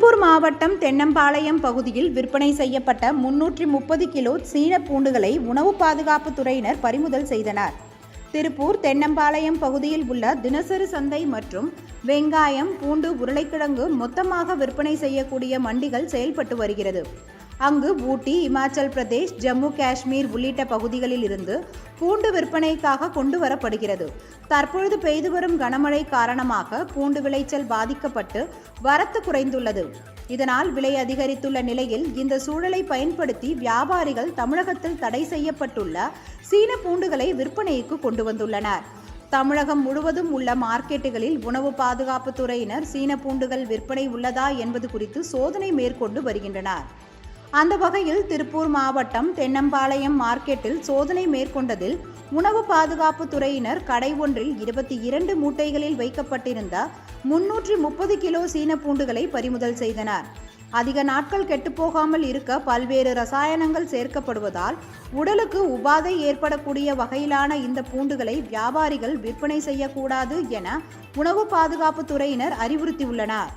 திருப்பூர் மாவட்டம் தென்னம்பாளையம் பகுதியில் விற்பனை செய்யப்பட்ட முன்னூற்றி முப்பது கிலோ சீன பூண்டுகளை உணவு பாதுகாப்பு துறையினர் பறிமுதல் செய்தனர். திருப்பூர் தென்னம்பாளையம் பகுதியில் உள்ள தினசரி சந்தை மற்றும் வெங்காயம் பூண்டு உருளைக்கிழங்கு மொத்தமாக விற்பனை செய்யக்கூடிய மண்டிகள் செயல்பட்டு வருகிறது. அங்கு ஊட்டி இமாச்சல் பிரதேஷ் ஜம்மு காஷ்மீர் உள்ளிட்ட பகுதிகளில் இருந்து பூண்டு விற்பனைக்காக கொண்டு வரப்படுகிறது தற்பொழுது பெய்து வரும் கனமழை காரணமாக பூண்டு விளைச்சல் பாதிக்கப்பட்டு வரத்து குறைந்துள்ளது. இதனால் விலை அதிகரித்துள்ள நிலையில் இந்த சூழலை பயன்படுத்தி வியாபாரிகள் தமிழகத்தில் தடை செய்யப்பட்டுள்ள சீன பூண்டுகளை விற்பனைக்கு கொண்டு வந்துள்ளனர். தமிழகம் முழுவதும் உள்ள மார்க்கெட்டுகளில் உணவு பாதுகாப்புத் துறையினர் சீன பூண்டுகள் விற்பனை உள்ளதா என்பது குறித்து சோதனை மேற்கொண்டு வருகின்றனர். அந்த வகையில் திருப்பூர் மாவட்டம் தென்னம்பாளையம் மார்க்கெட்டில் சோதனை மேற்கொண்டதில் உணவு பாதுகாப்பு துறையினர் கடை ஒன்றில் இருபத்தி இரண்டு மூட்டைகளில் வைக்கப்பட்டிருந்த முன்னூற்றி முப்பது கிலோ சீன பூண்டுகளை பறிமுதல் செய்தனர். அதிக நாட்கள் கெட்டுப்போகாமல் இருக்க பல்வேறு ரசாயனங்கள் சேர்க்கப்படுவதால் உடலுக்கு உபாதை ஏற்படக்கூடிய வகையிலான இந்த பூண்டுகளை வியாபாரிகள் விற்பனை செய்யக்கூடாது என உணவு பாதுகாப்பு துறையினர் அறிவுறுத்தியுள்ளனர்.